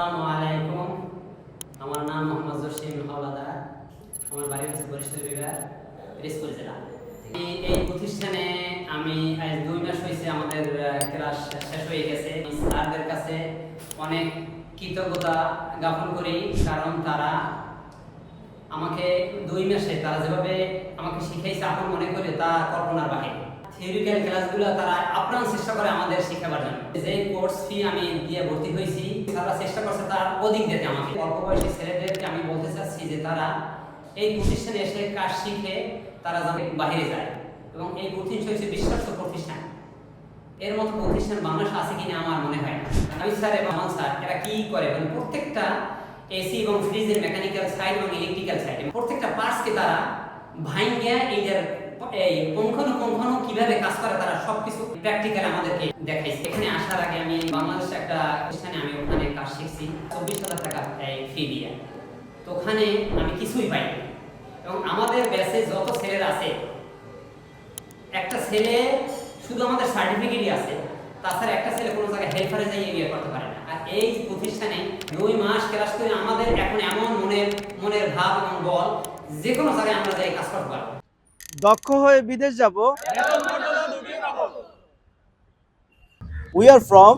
আসসালামু আলাইকুম। আমার নাম মোহাম্মদ জসিম হাওলাদার। আমার বাড়ি হচ্ছে বরিশাল বিভাগ রিসপুর জেলা। এই প্রতিষ্ঠানে আমি আজ দুই মাস হয়েছে আমাদের ক্লাস শেষ হয়ে গেছে। স্যারদের কাছে অনেক কৃতজ্ঞতা জ্ঞাপন করি, কারণ তারা আমাকে দুই মাসে, তারা যেভাবে আমাকে শিখাইছে আপন মনে করে তা কল্পনার বাহিরে। থিওরিক্যাল ক্লাসগুলো তারা আপ্রাণ চেষ্টা করে আমাদের শেখাবার জন্য। যে কোর্স ফি আমি দিয়ে ভর্তি হয়েছি, তারা চেষ্টা করছে তার অধিক দিতে আমাকে। অল্প বয়সী ছেলেদেরকে আমি বলতে চাচ্ছি যে তারা এই প্রতিষ্ঠানে এসে কাজ শিখে তারা যাতে বাইরে যায়। এবং এই প্রতিষ্ঠান হচ্ছে বিশ্বাস্ত প্রতিষ্ঠান। এর মতো প্রতিষ্ঠান বাংলাদেশে আছে কিনা আমার মনে হয় না। আমি স্যার এবং আমার স্যার, এরা কি করে? মানে প্রত্যেকটা এসি এবং ফ্রিজের মেকানিক্যাল সাইড এবং ইলেকট্রিক্যাল সাইড প্রত্যেকটা পার্টসকে তারা ভাঙ্গিয়া এইদের এই পুঙ্খানুপুঙ্খানু কীভাবে কাজ করে তারা সবকিছু প্র্যাকটিক্যাল আমাদেরকে দেখাইছে। এখানে আসার আগে আমি বাংলাদেশে একটা প্রতিষ্ঠানে আমি ওখানে কাজ শিখছি, চব্বিশ হাজার টাকা ফি দিয়ে। তো ওখানে আমি কিছুই পাইনি এবং আমাদের ব্যাচে যত ছেলেরা আছে, একটা ছেলে শুধু আমাদের সার্টিফিকেটই আছে, তাছাড়া একটা ছেলে কোনো জায়গায় হেল্পারে যাই বিয়ে করতে পারে না। আর এই প্রতিষ্ঠানে দুই মাস ক্লাস করে আমাদের এখন এমন মনের মনের ভাব এবং বল যে কোনো জায়গায় আমরা যাই কাজ করতে পারব। দক্ষ হয়ে বিদেশ যাব। We are from